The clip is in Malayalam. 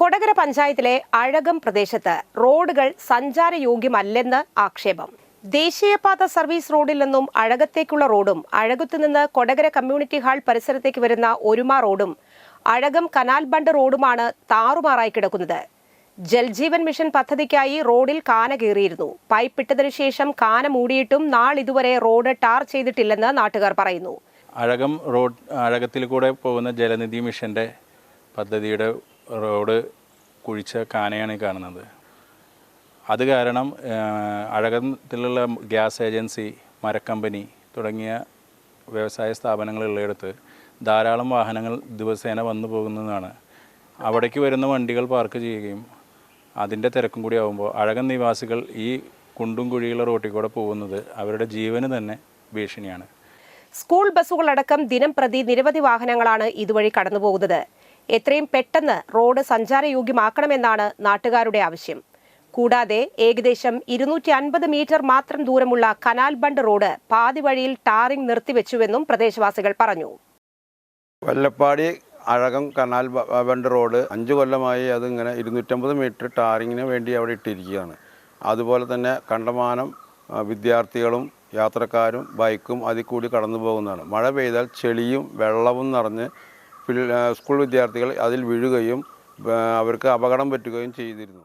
കൊടകര പഞ്ചായത്തിലെ അഴകം പ്രദേശത്ത് റോഡുകൾ സഞ്ചാരയോഗ്യമല്ലെന്ന് ആക്ഷേപം. ദേശീയപാത സർവീസ് റോഡിൽ നിന്നും അഴകത്തേക്കുള്ള റോഡും അഴകത്തു നിന്ന് കൊടകര കമ്മ്യൂണിറ്റി ഹാൾ പരിസരത്തേക്ക് വരുന്ന ഒരുമ റോഡും അഴകം കനാൽ ബണ്ട് റോഡുമാണ് താറുമാറായി കിടക്കുന്നത്. ജൽജീവൻ മിഷൻ പദ്ധതിക്കായി റോഡിൽ കാന കീറിയിരുന്നു പൈപ്പ് ഇട്ടതിനു ശേഷം കാന മൂടിയിട്ടും നാളിതുവരെ റോഡ് ടാർ ചെയ്തിട്ടില്ലെന്ന് നാട്ടുകാർ പറയുന്നു. അഴകം റോഡ് അഴകത്തിൽ കൂടെ പോകുന്ന ജലനിധി മിഷന്റെ പദ്ധതിയുടെ റോഡ് കുഴിച്ച കാനയാണ് കാണുന്നത്. അത് കാരണം അഴകത്തിലുള്ള ഗ്യാസ് ഏജൻസി മരക്കമ്പനി തുടങ്ങിയ വ്യവസായ സ്ഥാപനങ്ങളുള്ളിടത്ത് ധാരാളം വാഹനങ്ങൾ ദിവസേന വന്നു പോകുന്നതാണ്. അവിടേക്ക് വരുന്ന വണ്ടികൾ പാർക്ക് ചെയ്യുകയും അതിന്റെ തിരക്കും കൂടി ആകുമ്പോൾ അഴകൻ നിവാസികൾ ഈ കുണ്ടും കുഴിയുള്ള റോട്ടിൽ കൂടെ പോകുന്നത് അവരുടെ ജീവന് തന്നെ ഭീഷണിയാണ്. സ്കൂൾ ബസ്സുകളടക്കം ദിനം പ്രതി നിരവധി വാഹനങ്ങളാണ് ഇതുവഴി കടന്നുപോകുന്നത്. എത്രയും പെട്ടെന്ന് റോഡ് സഞ്ചാരയോഗ്യമാക്കണമെന്നാണ് നാട്ടുകാരുടെ ആവശ്യം. കൂടാതെ ഏകദേശം ഇരുന്നൂറ്റി അൻപത് മീറ്റർ മാത്രം ദൂരമുള്ള കനാൽ ബണ്ട് റോഡ് പാതി വഴിയിൽ ടാറിംഗ് നിർത്തിവെച്ചുവെന്നും പ്രദേശവാസികൾ പറഞ്ഞു. Vallappady Azhakam canal bund road അഞ്ച് കൊല്ലമായി അതിങ്ങനെ ഇരുന്നൂറ്റമ്പത് മീറ്റർ ടാറിങ്ങിന് വേണ്ടി അവിടെ ഇട്ടിരിക്കുകയാണ്. അതുപോലെ തന്നെ കണ്ടമാനം വിദ്യാർത്ഥികളും യാത്രക്കാരും ബൈക്കും അതിൽ കൂടി കടന്നു പോകുന്നതാണ് മഴ പെയ്താൽ ചെളിയും വെള്ളവും നിറഞ്ഞ് സ്കൂൾ വിദ്യാർത്ഥികൾ അതിൽ വീഴുകയും അവർക്ക് അപകടം പറ്റുകയും ചെയ്തിരുന്നു.